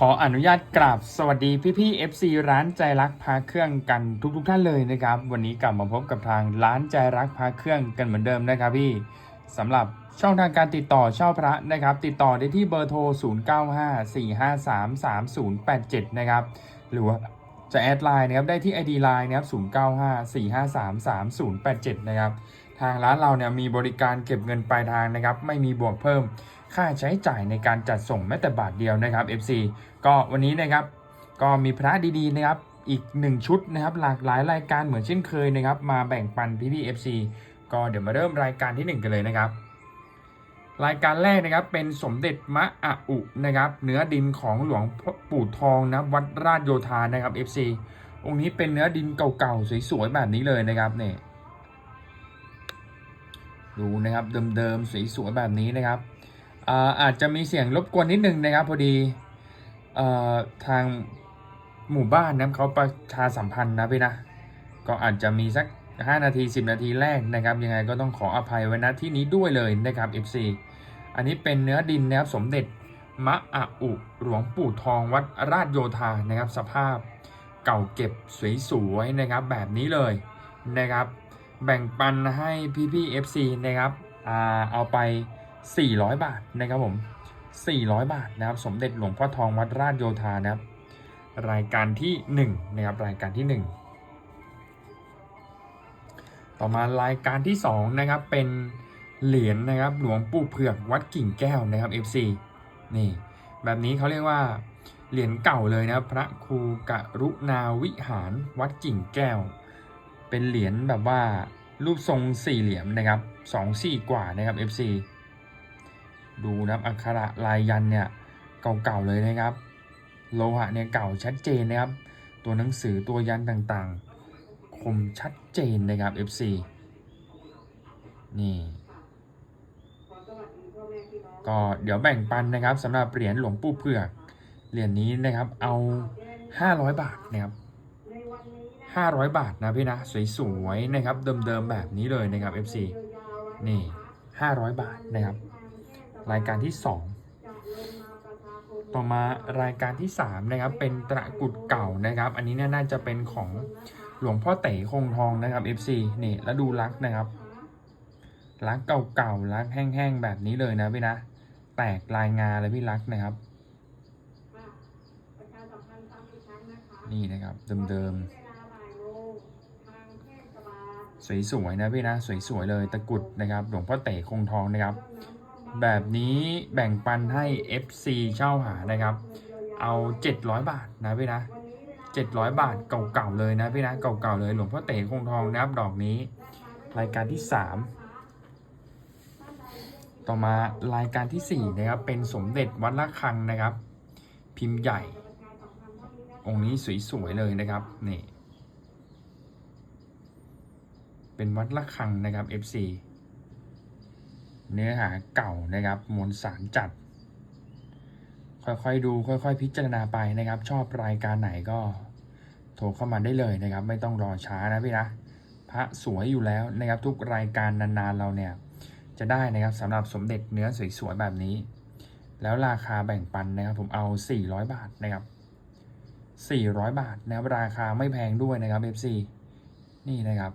ขออนุญาตกราบสวัสดีพี่พี่ๆ FC ร้านใจรักพาเครื่องกันทุกทท่านเลยนะครับ วันนี้กลับมาพบกับทางร้านใจรักพาเครื่องกันเหมือนเดิมนะครับพี่สำหรับช่องทางการติดต่อเช่าพระนะครับ ติดต่อได้ที่เบอร์โทร 0954533087 นะครับ หรือว่าจะแอดไลน์นะครับได้ที่ ID Line นะครับ0954533087 นะครับทางร้านเราเนี่ยมีบริการเก็บเงินปลายทางนะครับ ไม่มีบวกเพิ่ม ค่าใช้จ่ายในการจัดส่งแม้แต่บาทเดียวนะครับ FC ก็วันนี้นะครับก็มีพระดีๆนะครับอีกหนึ่งชุดนะครับหลากหลายรายการเหมือนเช่นเคยนะครับมาแบ่งปันพี่ๆ FC ก็เดี๋ยวมาเริ่มรายการที่หนึ่งกันเลยนะครับ รายการแรกนะครับเป็นสมเด็จมะอะอุนะครับเนื้อดินของหลวงปู่ทองนะวัดราชโยธานะครับ FC องค์นี้เป็นเนื้อดินเก่าๆสวยๆแบบนี้เลยนะครับเนี่ยดูนะครับเดิมๆสวยๆแบบนี้นะครับ อาอาจจะมีเสียงรบกวนนิดนึงนะครับ พอดีอทางหมู่บ้านนะเขาประชาสัมพันธ์นะพี่นะ ก็อาจจะมีสัก 5 นาที 10 นาทีแรกนะครับ ยังไงก็ต้องขออภัยไว้ณที่นี้ด้วยเลยนะครับ FC อันนี้เป็นเนื้อดินนะครับสมเด็จมะอะอุหลวงปู่ทองวัดราชโยธานะครับ สภาพเก่าเก็บสวยๆนะครับ แบบนี้เลยนะครับ แบ่งปันให้พี่ๆ FC นะครับอเอาไป 400 บาทนะครับผม 400 บาทนะครับ สมเด็จหลวงพ่อทองวัดราชโยธานะครับ รายการที่1นะครับรายการที่ 1 ต่อมารายการที่2นะครับเป็นเหรียญนะครับหลวงปู่เผือกวัดกิ่งแก้วนะครับ FC นี่แบบนี้เขาเรียกว่าเหรียญเก่าเลยนะรพระครูกรุณาวิหารวัดกิ่งแก้ว เป็นเหรียญแบบว่ารูปทรงสี่เหลี่ยมนะครับสองสี่กว่านะครับ FC ดูนะครับอักขระลายยันเนี่ยเก่าๆเลยนะครับ โลหะเนี่ยเก่าชัดเจนนะครับ ตัวหนังสือตัวยันต่างๆ คมชัดเจนนะครับ FC นี่ก็เดี๋ยวแบ่งปันนะครับสำหรับเหรียญหลวงปู่เผือกเหรียญนี้นะครับเอา 500 บาทนะครับ500 บาทนะพี่นะสวยๆนะครับเดิมๆแบบนี้เลยนะครับ FC นี่ 500 บาทนะครับ รายการที่ 2 ต่อมารายการที่3นะครับเป็นตระกุดเก่านะครับ อันนี้เนี่ยน่าจะเป็นของหลวงพ่อเต๋คงทองนะครับ FC นี่แล้วดูลักษณ์นะครับลักษณ์เก่าๆลักษณ์แห้งๆแบบนี้เลยนะพี่นะ แตกลายงาเลยพี่ลักษณ์นะครับนี่นะครับเดิมๆสวยๆนะพี่นะสวยๆเลยตะกรุดนะครับ หลวงพ่อเต๋คงทองนะครับ แบบนี้แบ่งปันให้ FC เช่าหานะครับ เอา 700 บาทนะพี่นะ 700 บาทเก่าๆเลยนะพี่นะเก่าๆเลยหลวงพ่อเต๋คงทองนะครับดอกนี้ รายการที่ 3 ต่อมารายการที่ 4 นะครับ เป็นสมเด็จวัดละคังนะครับ พิมพ์ใหญ่ องค์นี้สวยๆเลยนะครับนี่เป็นวัดละคังนะครับ FC เนื้อหาเก่านะครับมวลสารจัด ค่อยๆดูค่อยๆ พิจารณาไปนะครับ ชอบรายการไหนก็โทรเข้ามาได้เลยนะครับ ไม่ต้องรอช้านะพี่นะพระสวยอยู่แล้วนะครับ ทุกรายการนานๆเราเนี่ย จะได้นะครับสำหรับสมเด็จเนื้อสวยๆแบบนี้ แล้วราคาแบ่งปันนะครับ ผมเอา 400 บาทนะครับ 400 บาทนะครับราคาไม่แพงด้วยนะครับ FC นี่นะครับ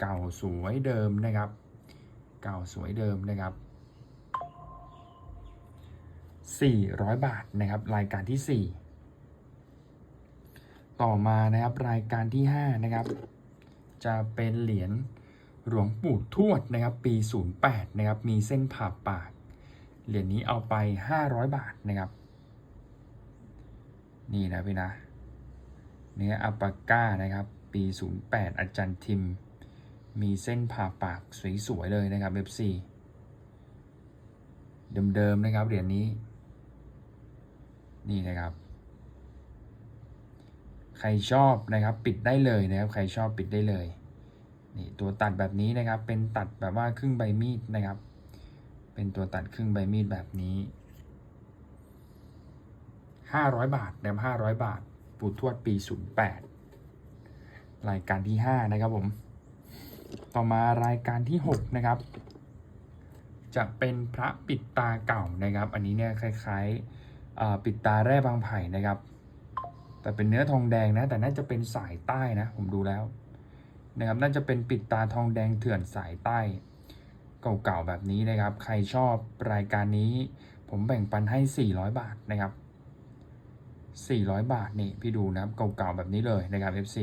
เก่าสวยเดิมนะครับ เก่าสวยเดิมนะครับ 400 บาทนะครับ รายการที่ 4 ต่อมานะครับรายการที่ 5 นะครับ จะเป็นเหรียญหลวงปู่ทวดนะครับ ปี 08 นะครับ มีเส้นผ่าปาก เหรียญนี้เอาไป 500 บาทนะครับ นี่นะพี่นะ เนื้ออัปปาก้านะครับ ปี 08 อาจารย์ทิม มีเส้นผ่าปากสวยๆเลยนะครับ FC เดิมๆนะครับเหรียญนี้ นี่นะครับ ใครชอบนะครับปิดได้เลยนะครับ ใครชอบปิดได้เลยนี่ตัวตัดแบบนี้นะครับ เป็นตัดแบบว่าครึ่งใบมีดนะครับ เป็นตัวตัดครึ่งใบมีดแบบนี้500บาทนะครับ500บาท ปูทวดปี08รายการที่5นะครับผม ต่อมารายการที่ 6 นะครับ จะเป็นพระปิดตาเก่านะครับ อันนี้เนี่ยคล้ายอ่าปิดตาแร่บางไผ่นะครับ แต่เป็นเนื้อทองแดงนะ แต่น่าจะเป็นสายใต้นะ ผมดูแล้วนะครับ น่าจะเป็นปิดตาทองแดงเถื่อนสายใต้ เก่าๆแบบนี้นะครับ ใครชอบรายการนี้ ผมแบ่งปันให้ 400 บาทนะครับ 400 บาทนี่พี่ดูนะครับ เก่าๆแบบนี้เลยนะครับ FC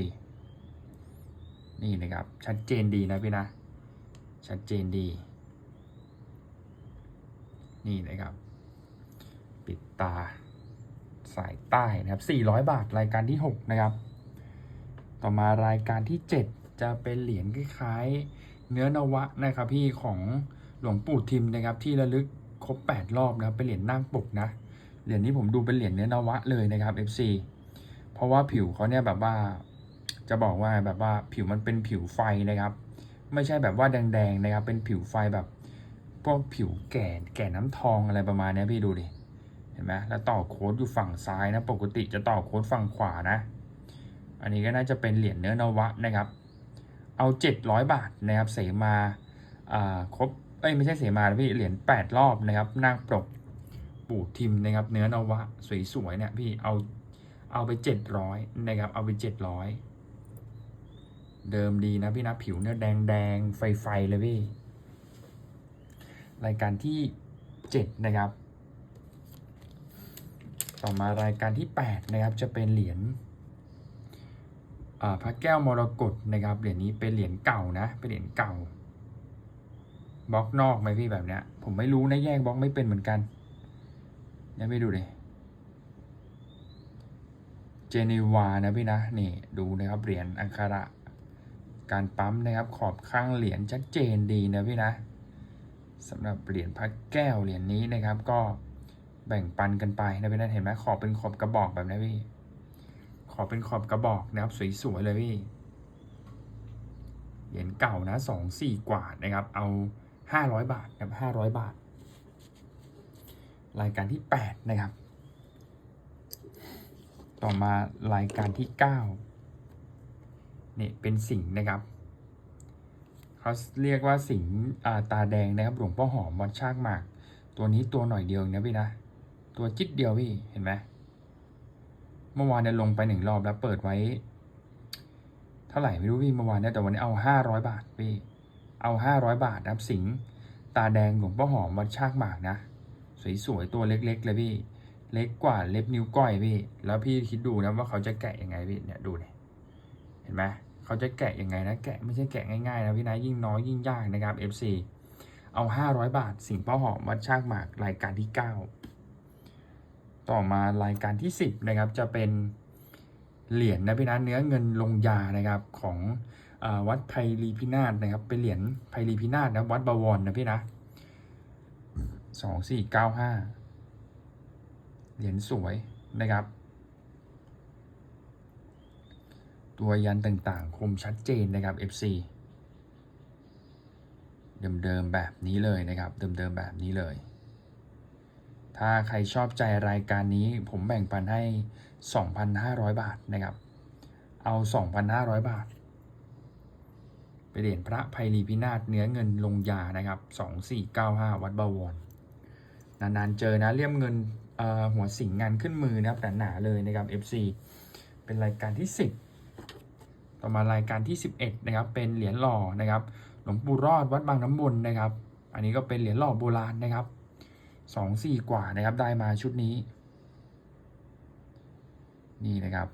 นี่นะครับ ชัดเจนดีนะพี่นะ ชัดเจนดี นี่นะครับ ปิดตาสายใต้นะครับ 400 บาทรายการที่ 6 นะครับ ต่อมารายการที่ 7 จะเป็นเหรียญคล้ายๆ เนื้อนวะนะครับพี่ของหลวงปู่ทิมนะครับ ที่ระลึกครบ 8 รอบนะครับ เป็นเหรียญนั่งปกนะ เหรียญนี้ผมดูเป็นเหรียญเนื้อนวะเลยนะครับ FC เพราะว่าผิวเขาเนี่ยแบบว่า จะบอกว่าแบบว่าผิวมันเป็นผิวไฟนะครับ ไม่ใช่แบบว่าแดงๆนะครับ เป็นผิวไฟแบบพวกผิวแก่แก่น้ำทองอะไรประมาณนี้พี่ดูดิเห็นไหมแล้วต่อโค้ดอยู่ฝั่งซ้ายนะ ปกติจะต่อโค้ดฝั่งขวานะ อันนี้ก็น่าจะเป็นเหรียญเนื้อนวะนะครับ เอา 700 บาทนะครับเสมาอ่าครบเอ้ยไม่ใช่เสมาพี่เหรียญ8รอบนะครับนางปรกปู่ทิมนะครับ เนื้อนวะสวยๆเนี่ยพี่เอาเอาไป 700นะครับเอาไป 700 เดิมดีนะพี่นะผิวเนี่ยแดงแดงไฟไฟเลยพี่ รายการที่ 7 นะครับ ต่อมารายการที่ 8 นะครับ จะเป็นเหรียญพระแก้วมรกตนะครับ เหรียญนี้เป็นเหรียญเก่านะ เป็นเหรียญเก่าบล็อกนอกไหมพี่แบบเนี้ย ผมไม่รู้นะแยกบล็อกไม่เป็นเหมือนกันเนี่ยวไม่ดูเลยเจนีวานะพี่นะ นี่ดูนะครับเหรียญอังคาระ การปั๊มนะครับ ขอบข้างเหรียญชัดเจนดีนะพี่นะสำหรับเหรียญพระแก้วเหรียญนี้นะครับ ก็แบ่งปันกันไปนะพี่นะเห็นไหมขอบเป็นขอบกระบอกแบบนี้พี่ ขอบเป็นขอบกระบอกนะครับสวยๆเลยพี่เหรียญเก่านะสองสี่กว่านะครับ เอาห้าร้อยบาทนะครับห้าร้อยบาท รายการที่แปดนะครับ ต่อมารายการที่เก้า นี่เป็นสิงนะครับเขาเรียกว่าสิงาตาแดงนะครับหลวงพ่อหอมวัดชากหมาก ตัวนี้ตัวหน่อยเดียวนะพี่นะ ตัวจิตเดียวพี่เห็นไหมเมื่อวานเนี่ยลงไปหนึ่งรอบแล้วเปิดไว้ เท่าไหร่ไม่รู้พี่เมื่อวานเนี่ยแต่วันนี้เอาห้าร้อยบาทพี่เอาห้าร้อยบาทนะครับสิงตาแดงหลวงพ่อหอมวัดชากหมากนะ สวยๆตัวเล็กๆเลยพี่ เล็กกว่าเล็บนิ้วก้อยพี่ แล้วพี่คิดดูนะว่าเขาจะแกะยังไงพี่เนี่ยดูเลย เห็นไหมเขาจะแกะยังไงนะ แกะไม่ใช่แกะง่ายๆนะพี่นะยิ่งน้อยยิ่งยากนะครับ FC เอาห้าร้อยบาท สิงห์พ่อหอมวัดชากหมากรายการที่เก้าต่อมารายการที่ 10 นะครับ จะเป็นเหรียญนะพี่นะเนื้อเงินลงยานะครับของอวัดไพรีพินาศนะครับ เป็นเหรียญไพรีพินาศนะวัดบวรนะพี่นะสองสี่เก้าห้าเหรียญสวยนะครับ ตัวยันต่างๆ คมชัดเจนนะครับ FC เดิมๆแบบนี้เลยนะครับ เดิมๆแบบนี้เลย ถ้าใครชอบใจรายการนี้ผมแบ่งปันให้ 2,500 บาทนะครับ เอา 2,500 บาท ไปเหรียญพระไพรีพินาศเนื้อเงินลงยานะครับ 2495 วัดบวร นานๆเจอนะเลี่ยมเงินหัวสิงงานขึ้นมือนะครับหนาๆเลยนะครับ FC เป็นรายการที่ 10 ต่อมารายการที่ 11นะครับเป็นเหรียญหล่อนะครับหลวงปู่รอดวัดบางน้ำบนนะครับ อันนี้ก็เป็นเหรียญหล่อโบราณนะครับสองสี่กว่านะครับได้มาชุดนี้ นี่นะครับ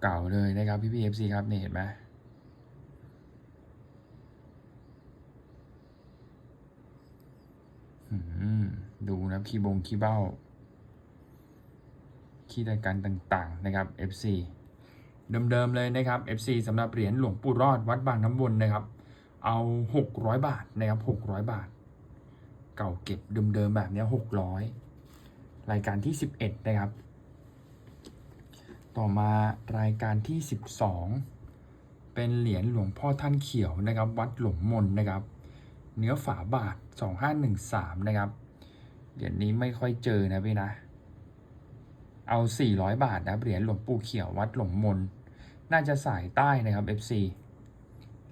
เก่าๆเลยนะครับพี่พีเอฟซีครับนี่เห็นไหมอืม ดูนะคีบงคีเบ้า คีย์รายการต่างๆนะครับ FC เดิมๆเลยนะครับ FC สำหรับเหรียญหลวงปู่รอดวัดบางน้ำวนนะครับ เอา 600 บาทนะครับ 600 บาท เก่าเก็บเดิมๆแบบนี้ 600 รายการที่ 11 นะครับ ต่อมารายการที่ 12 เป็นเหรียญหลวงพ่อท่านเขียวนะครับ วัดหลวงมนนะครับ เนื้อฝาบาท 2513 นะครับ เหรียญนี้ไม่ค่อยเจอนะพี่นะ เอา 400 บาทนะเหรียญหลวงปู่เขียววัดหลวงมน น่าจะสายใต้นะครับ FC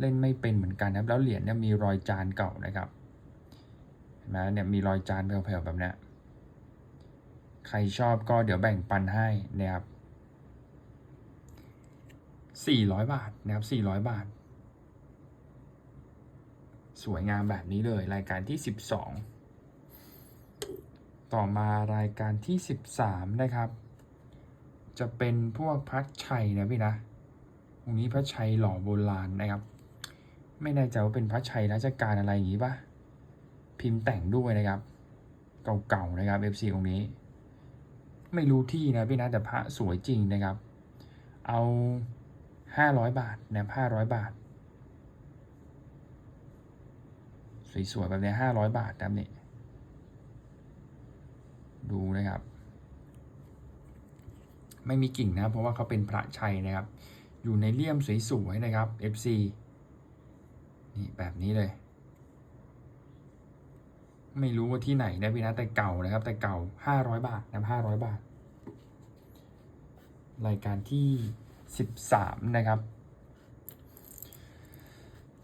เล่นไม่เป็นเหมือนกันนะครับ แล้วเหรียญเนี่ยมีรอยจานเก่านะครับเห็นไหมเนี่ยมีรอยจานแผ่วๆแบบนี้ใครชอบก็เดี๋ยวแบ่งปันให้นะครับ400 บาทนะครับ400 บาท สวยงามแบบนี้เลยรายการที่ 12 ต่อมารายการที่ 13 นะครับ จะเป็นพวกพัดชัยนะพี่นะตรงนี้พระชัยหล่อโบราณนะครับ ไม่แน่ใจว่าเป็นพระชัยราชการอะไรอย่างนี้ปะพิมพ์แต่งด้วยนะครับ เก่าๆนะครับ FC องค์นี้ ไม่รู้ที่นะพี่นะแต่พระสวยจริงนะครับ เอาห้าร้อยบาทนะครับห้าร้อยบาท สวยๆแบบนี้ห้าร้อยบาทนะครับนี่ดูนะครับ ไม่มีกิ่งนะ เพราะว่าเขาเป็นพระชัยนะครับ อยู่ในเลี่ยมสวยๆนะครับ FC นี่แบบนี้เลย ไม่รู้ว่าที่ไหนนะพี่นะแต่เก่านะครับ แต่เก่าห้าร้อยบาทนะห้าร้อยบาท รายการที่สิบสามนะครับ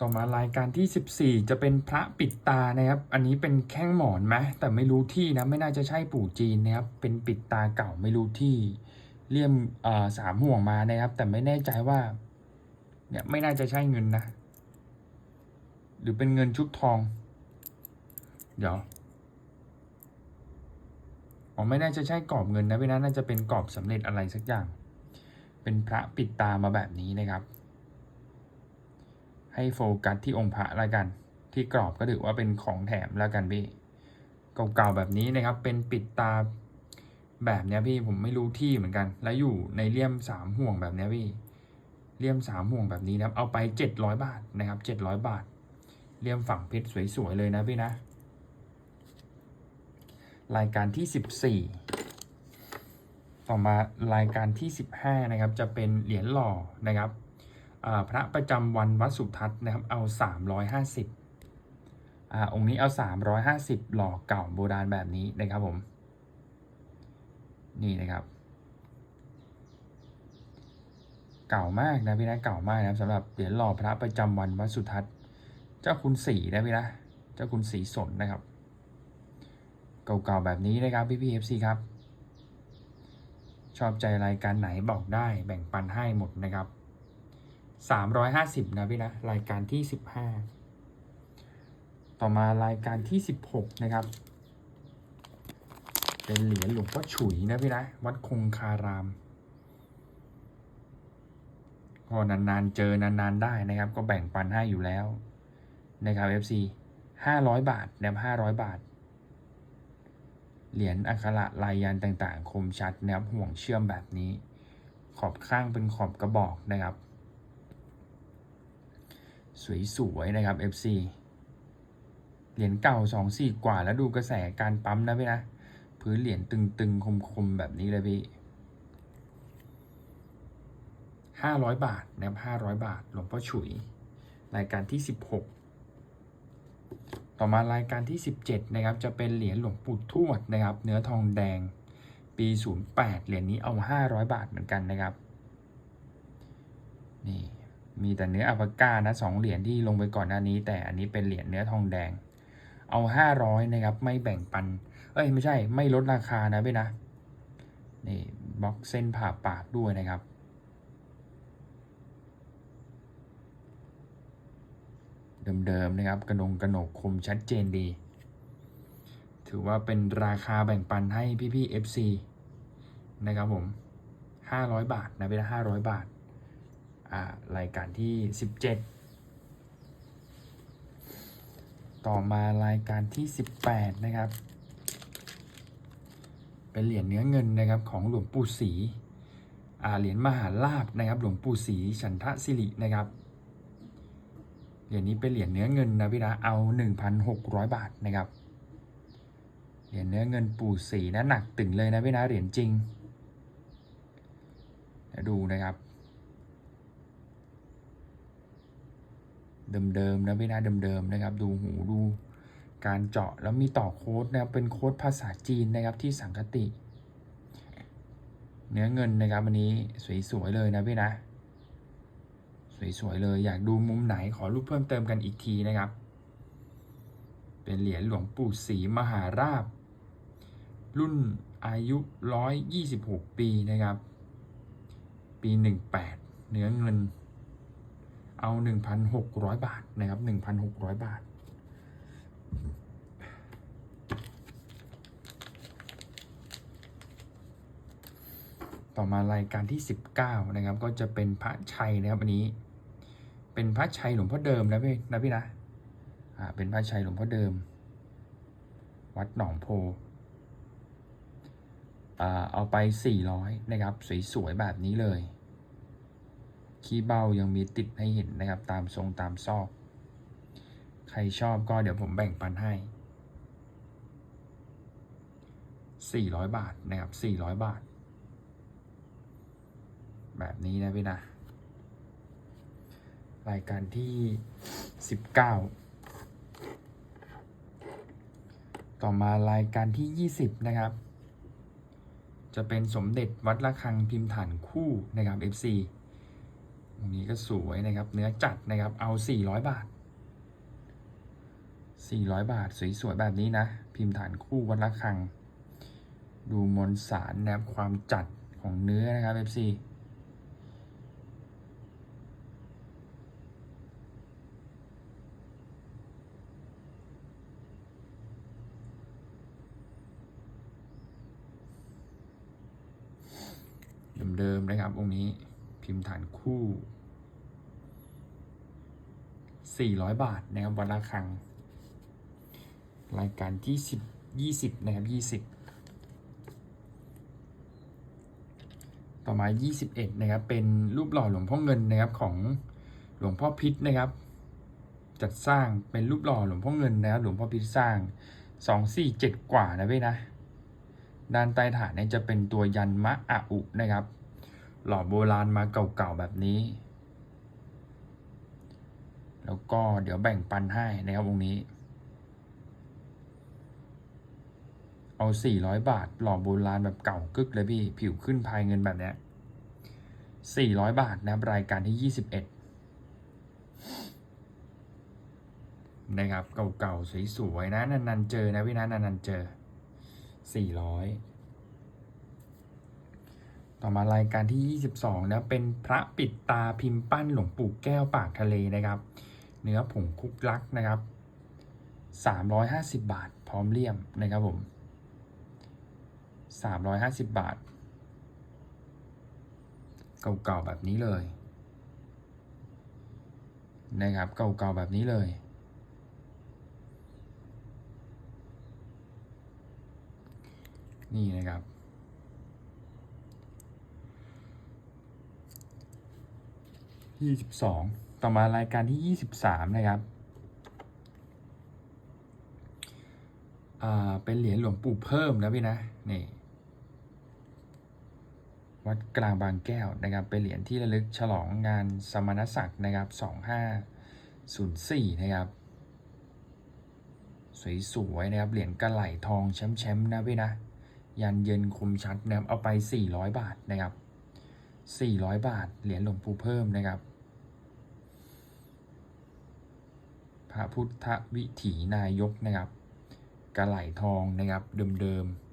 ต่อมารายการที่สิบสี่จะเป็นพระปิดตานะครับ อันนี้เป็นแข้งหมอนไหมแต่ไม่รู้ที่นะ ไม่น่าจะใช่ปู่จีนนะครับ เป็นปิดตาเก่าไม่รู้ที่เลี่ยมสามห่วงมานะครับ แต่ไม่แน่ใจว่า เนี่ยไม่น่าจะใช่เงินนะ หรือเป็นเงินชุบทอง เดี๋ยวอ๋อไม่น่าจะใช่กรอบเงินนะพี่นะน่าจะเป็นกรอบสำเร็จอะไรสักอย่าง เป็นพระปิดตามาแบบนี้นะครับ ให้โฟกัสที่องค์พระล้วกัน ที่กรอบก็ถือว่าเป็นของแถมแล้วกันพี่เก่าๆแบบนี้นะครับ เป็นปิดตาแบบเนี้ยพี่ผมไม่รู้ที่เหมือนกัน แล้วอยู่ในเลี่ยมสามห่วงแบบเนี้ยพี่เลี่ยมสามห่วงแบบนี้นะครับ เอาไปเจ็ดร้อยบาทนะครับเจ็ดร้อยบาทเลี่ยมฝั่งเพชรสวยๆเลยนะพี่นะ รายการที่สิบสี่ต่อมารายการที่สิบห้านะครับ จะเป็นเหรียญหล่อนะครับ พระประจำวันวัดสุทัศน์นะครับเอาสามร้อยห้าสิบอ่าองค์นี้เอาสามร้อยห้าสิบหล่อเก่าโบราณแบบนี้นะครับผมนี่นะครับ เก่ามากนะพี่นะเก่ามากนะครับสำหรับเหรียญหล่อพระประจำวันวัดสุทัศน์ เจ้าคุณสีนะพี่นะเจ้าคุณสีสนนะครับ เก่าๆแบบนี้นะครับพี่พีเอฟซีครับ ชอบใจรายการไหนบอกได้แบ่งปันให้หมดนะครับ สามร้อยห้าสิบนะพี่นะ รายการที่สิบห้าต่อมารายการที่สิบหกนะครับ เป็นเหรียญหลวงพ่อฉุยนะพี่นะ วัดคงคารามก็นานๆเจอนานๆได้นะครับ ก็แบ่งปันให้อยู่แล้วนะครับ FC ห้าร้อยบาทนะครับห้าร้อยบาท เหรียญอักขระลายยันต์ต่างๆ คมชัดนะครับห่วงเชื่อมแบบนี้ ขอบข้างเป็นขอบกระบอกนะครับ สวยๆนะครับ FC เหรียญเก่าสองสี่กว่าแล้วดูกระแสการปั๊มนะพี่นะพื้นเหรียญตึงๆ คมๆ แบบนี้เลยพี่ห้าร้อยบาทนะครับห้าร้อยบาทหลวงพ่อฉุย รายการที่สิบหกต่อมารายการที่สิบเจ็ดนะครับ จะเป็นเหรียญหลวงปู่ทวดนะครับ เนื้อทองแดง ปีศูนย์แปดเหรียญนี้เอาห้าร้อยบาทเหมือนกันนะครับ นี่ มีแต่เนื้ออัปกานะสองเหรียญที่ลงไปก่อนหน้านี้ แต่อันนี้เป็นเหรียญเนื้อทองแดง เอาห้าร้อยนะครับ ไม่แบ่งปัน เอ้ย ไม่ใช่ไม่ลดราคานะพี่นะ นี่บล็อกเส้นผ่าปากด้วยนะครับ เดิมๆนะครับกระนงกระหนกคมชัดเจนดี ถือว่าเป็นราคาแบ่งปันให้พี่ๆ FC นะครับผม 500 บาทนะเป็น500 บาทอ่า รายการที่ 17 ต่อมารายการที่ 18 นะครับ เป็นเหรียญเนื้อเงินนะครับของหลวงปู่ศรีเหรียญมหาลาบนะครับ หลวงปู่ศรีฉันทะสิรินะครับเหรียญนี้เป็นเหรียญเนื้อเงินนะพี่นะเอา 1,600 บาทนะครับเหรียญเนื้อเงินปู่ศรีนะหนักตึงเลยนะพี่นะเหรียญจริงดูนะครับ เดิมๆนะพี่นะเดิมๆนะครับ ดูหูดูการเจาะแล้วมีต่อโค้ดนะครับเป็นโค้ดภาษาจีนนะครับที่สังคติ เนื้อเงินนะครับวันนี้สวยๆเลยนะพี่นะ สวยๆเลยอยากดูมุมไหนขอรูปเพิ่มเติมกันอีกทีนะครับ เป็นเหรียญหลวงปู่ศรีมหาราชรุ่นอายุ 126 ปีนะครับ ปี 18 เนื้อเงิน เอา 1,600 บาทนะครับ 1,600 บาท ต่อมารายการที่ 19 นะครับ ก็จะเป็นพระชัยนะครับอันนี้ เป็นพระชัยหลวงพ่อเดิมนะพี่นะพี่นะ อ่า เป็นพระชัยหลวงพ่อเดิม วัดหนองโพอ่าเอาไป 400 นะครับ สวยๆแบบนี้เลย ขี้เบ้ายังมีติดให้เห็นนะครับ ตามทรงตามซอก ใครชอบก็เดี๋ยวผมแบ่งปันให้ 400 บาทนะครับ 400 บาท แบบนี้นะพี่นะ รายการที่ 19 ต่อมารายการที่ 20 นะครับจะเป็นสมเด็จวัดระฆังพิมพ์ฐานคู่นะครับ FC นี้ก็สวยนะครับ เนื้อจัดนะครับ เอา 400 บาท 400 บาท สวยๆ แบบนี้นะ พิมพ์ฐานคู่วัดระฆัง ดูมวลสารนะครับ ความจัดของเนื้อนะครับ FC เดิมๆนะครับองค์นี้ พิมพ์ฐานคู่ 400 บาทนะครับวันละครั้ง รายการที่10 20 นะครับ 20 ต่อมา 21 นะครับ เป็นรูปหล่อหลวงพ่อเงินนะครับของหลวงพ่อพิษนะครับ จัดสร้างเป็นรูปหล่อหลวงพ่อเงินนะครับหลวงพ่อพิษสร้าง 247 กว่านะเว้ยนะด้านใต้ฐานเนี่ยจะเป็นตัวยันมะอะอุนะครับ หล่อโบราณมาเก่าๆแบบนี้ แล้วก็เดี๋ยวแบ่งปันให้นะครับวงนี้ เอา 400 บาท หล่อโบราณแบบเก่ากึกเลยพี่ ผิวขึ้นภายเงินแบบเนี้ย400 บาทนะครับรายการที่ 21 นะครับ เก่าๆ สวยๆ นะนานๆ เจอนะพี่นะนานๆ เจอ 400 ต่อมารายการที่ 22นะเป็นพระปิดตาพิมพ์ปั้นหลวงปู่แก้วปากทะเลนะครับ เนื้อผงคุกลักนะครับ 350 บาท พร้อมเลี่ยมนะครับผม 350 บาท เก่าๆแบบนี้เลยนะครับเก่าๆแบบนี้เลยนี่นะครับ ยี่สิบสองต่อมารายการที่ยี่สิบสามนะครับอ่าเป็นเหรียญหลวงปู่เพิ่มนะพี่นะนี่วัดกลางบางแก้วนะครับ เป็นเหรียญที่ระลึกฉลองงานสมณศักดิ์นะครับสองห้าศูนย์สี่นะครับ สวยๆนะครับ เหรียญกระไหลทองแชมป์ๆนะพี่นะ ยันเย็นคมชัดนะครับ เอาไป 400 บาทนะครับ 400 บาท เหรียญหลวงปู่เพิ่มนะครับ พระพุทธวิถีนายกนะครับกระไหลทองนะครับเดิมๆ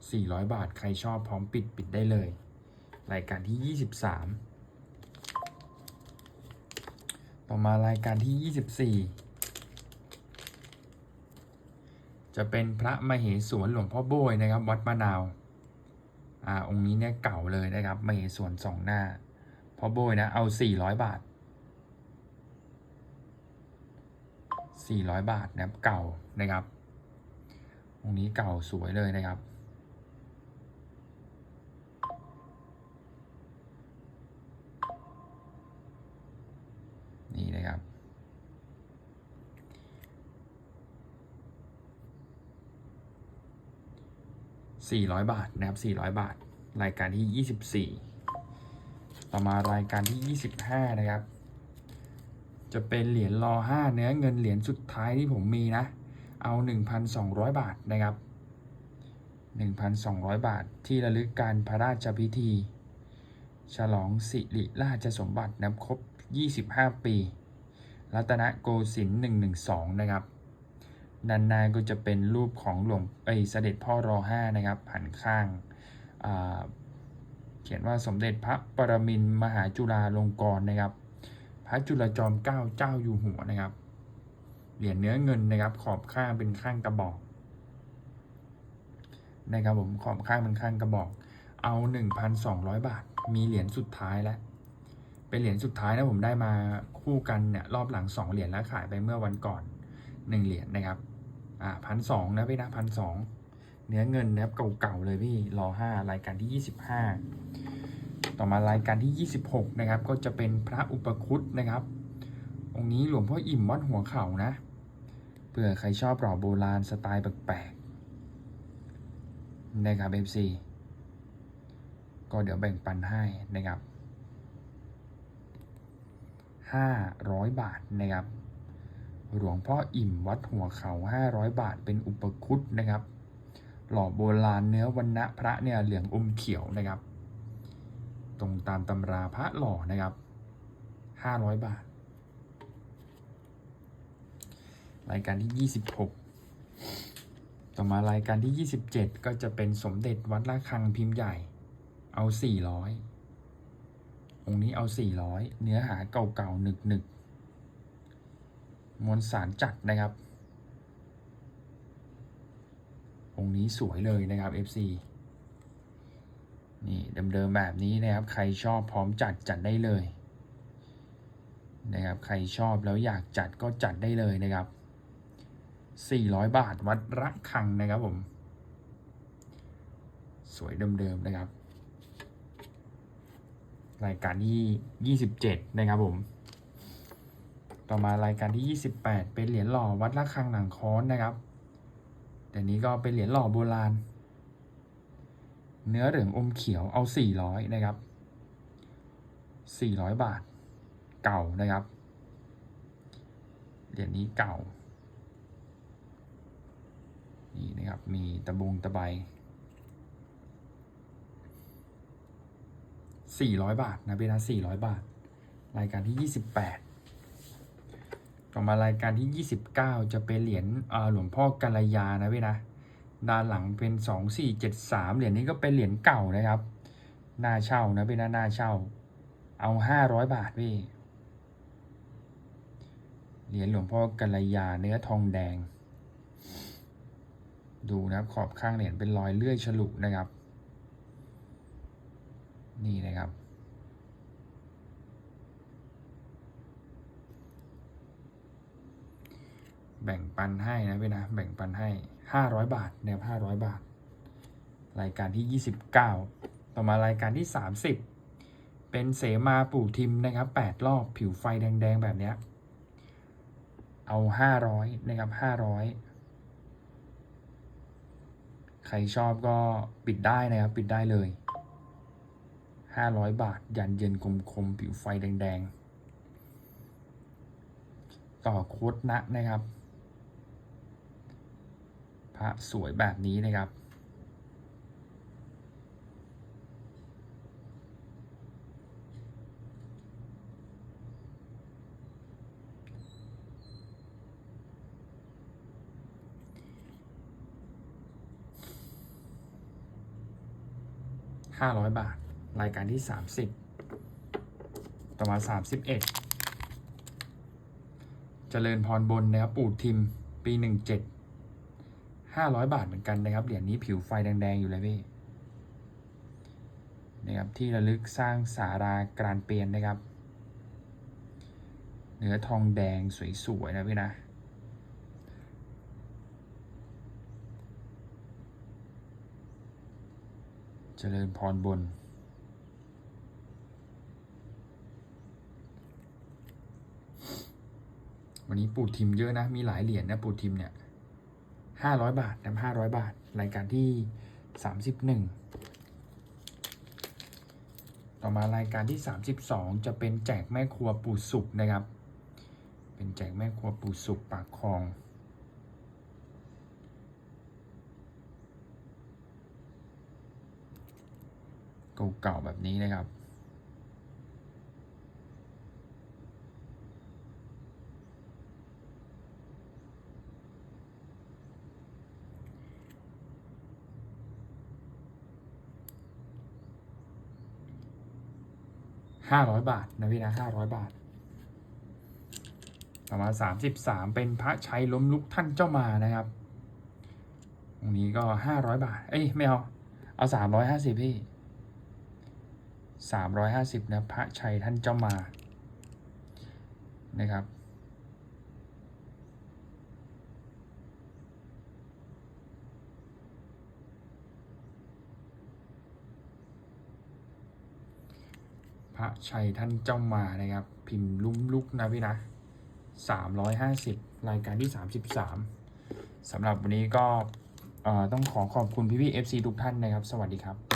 400 บาทใครชอบพร้อมปิดปิดได้เลย รายการที่ 23 ต่อมารายการที่ 24 จะเป็นพระมเหสวนหลวงพ่อโบยนะครับ วัดมะนาวอ่าองค์นี้เนี่ยเก่าเลยนะครับมเหสวนสองหน้าพ่อโบยนะเอา 400 บาท 400 บาทนะครับเก่านะครับองนี้เก่าสวยเลยนะครับ นี่นะครับ 400 บาทนะครับ 400 บาท รายการที่ 24 ต่อมารายการที่ 25 นะครับ จะเป็นเหรียญรอ5เนื้อเงินเหรียญสุดท้ายที่ผมมีนะ เอา 1,200 บาทนะครับ 1,200 บาทที่ระลึกการพระราชพิธี ฉลองสิริราชสมบัตินับครบ 25 ปี รัตนโกสินทร์112 นะครับด้านหน้าก็จะเป็นรูปของหลวงเอยเสด็จพ่อรอห้านะครับหันข้างเขียนว่าสมเด็จพระปรมินมหาจุฬาลงกรณ์นะครับ ระจุลจอมเกล้าเจ้าอยู่หัวนะครับ เหรียญเนื้อเงินนะครับ ขอบข้างเป็นข้างกระบอก นะครับผมขอบข้างเป็นข้างกระบอก เอา 1,200 บาท มีเหรียญสุดท้ายแล้วเป็นเหรียญสุดท้ายนะผมได้มาคู่กันเนี่ยรอบหลัง2เหรียญแล้วขายไปเมื่อวันก่อน1เหรียญนะครับ อ่าพันสองนะพี่นะพันสองเนื้อเงินนะครับเก่าๆเลยพี่รอห้ารายการที่25 ต่อมารายการที่ 26 นะครับ ก็จะเป็นพระอุปคุตนะครับ องค์นี้หลวงพ่ออิ่มวัดหัวเข่านะเผื่อใครชอบหล่อโบราณสไตล์แปลกๆนะครับ FC ก็เดี๋ยวแบ่งปันให้นะครับ 500 บาทนะครับ หลวงพ่ออิ่มวัดหัวเขา 500 บาทเป็นอุปคุตนะครับ หล่อโบราณเนื้อวันณะพระเนี่ยเหลืองอมเขียวนะครับ ตรงตามตำราพระหล่อนะครับ 500 บาท รายการที่ 26 ต่อมารายการที่ 27 ก็จะเป็นสมเด็จวัดระฆังพิมพ์ใหญ่ เอา 400 องค์นี้เอา 400 เนื้อหาเก่าๆหนึกๆ มวลสารจัดนะครับ องค์นี้สวยเลยนะครับ FC นี่เดิมๆแบบนี้นะครับ ใครชอบพร้อมจัดจัดได้เลยนะครับ ใครชอบแล้วอยากจัดก็จัดได้เลยนะครับ 400 บาทวัดระฆังนะครับผม สวยเดิมๆนะครับ รายการที่ 27 นะครับผม ต่อมารายการที่ 28 เป็นเหรียญหล่อวัดระฆังหนังค้อนนะครับแต่นี้ก็เป็นเหรียญหล่อโบราณ เนื้อเหลืองอมเขียวเอา400นะครับ400บาท เก่านะครับเหรียญนี้เก่า นี่นะครับ มีตะบงตะไบ400บาทนะพี่นะ400บาท รายการที่28ต่อมารายการที่29จะเป็นเหรียญหลวงพ่อกัลยานะพี่นะ ด้านหลังเป็น 2473 เหรียญนี้ก็เป็นเหรียญเก่านะครับหน้าเช่านะพี่นะหน้าเช่า เอา 500 บาทพี่ เหรียญหลวงพ่อกัลยาเนื้อทองแดง ดูนะครับขอบข้างเหรียญเป็นรอยเลื่อยฉลุนะครับ นี่นะครับแบ่งปันให้นะพี่นะ แบ่งปันให้ 500 บาทแนว500 บาท รายการที่ 29 ต่อมารายการที่ 30 เป็นเสมาปู่ทิมนะครับ 8 รอบผิวไฟแดง ๆ แบบเนี้ยเอา 500 นะครับ 500 ใครชอบก็ปิดได้นะครับ ปิดได้เลย 500 บาท ยันเย็นคมๆ ผิวไฟแดง ๆ ต่อโคตรนะนะครับ ระสวยแบบนี้นะครับห้าร้อยบาท รายการที่สามสิบต่อมาสามสิบเอ็ดเจริญพรบนนะครับปู่ทิม ปีห ห้าร้อยบาทเหมือนกันนะครับ เหรียญนี้ผิวไฟแดง ๆ อยู่เลยพี่นะครับที่ระลึกสร้างสารากรานเปียนนะครับ เนื้อทองแดงสวย ๆ นะพี่นะเจริญพรบน วันนี้ปูดทิมเยอะนะ มีหลายเหรียญนะปูดทิมเนี่ย ห้าร้อยบาทนะห้าร้อยบาท รายการที่สามสิบหนึ่งต่อมารายการที่สามสิบสองจะเป็นแจกแม่ครัวปูสุกนะครับ เป็นแจกแม่ครัวปูสุกปากคลองเก่าๆแบบนี้นะครับ ห้าร้อยบาทนะพี่นะห้าร้อยบาท ต่อมาสามสิบสามเป็นพระชัยล้มลุกท่านเจ้ามานะครับ ตรงนี้ก็ห้าร้อยบาท เอ้ยไม่เอา เอาสามร้อยห้าสิบพี่สามร้อยห้าสิบนะพระชัยท่านเจ้ามานะครับ ระชัยท่านเจ้ามานะครับ พิมพ์ลุ้มลุกนะพี่นะสามร้อยห้าสิบรายการที่สามสิบสามสำหรับวันนี้ก็ต้องขอขอบคุณพี่พี่เอฟซีทุกท่านนะครับ สวัสดีครับ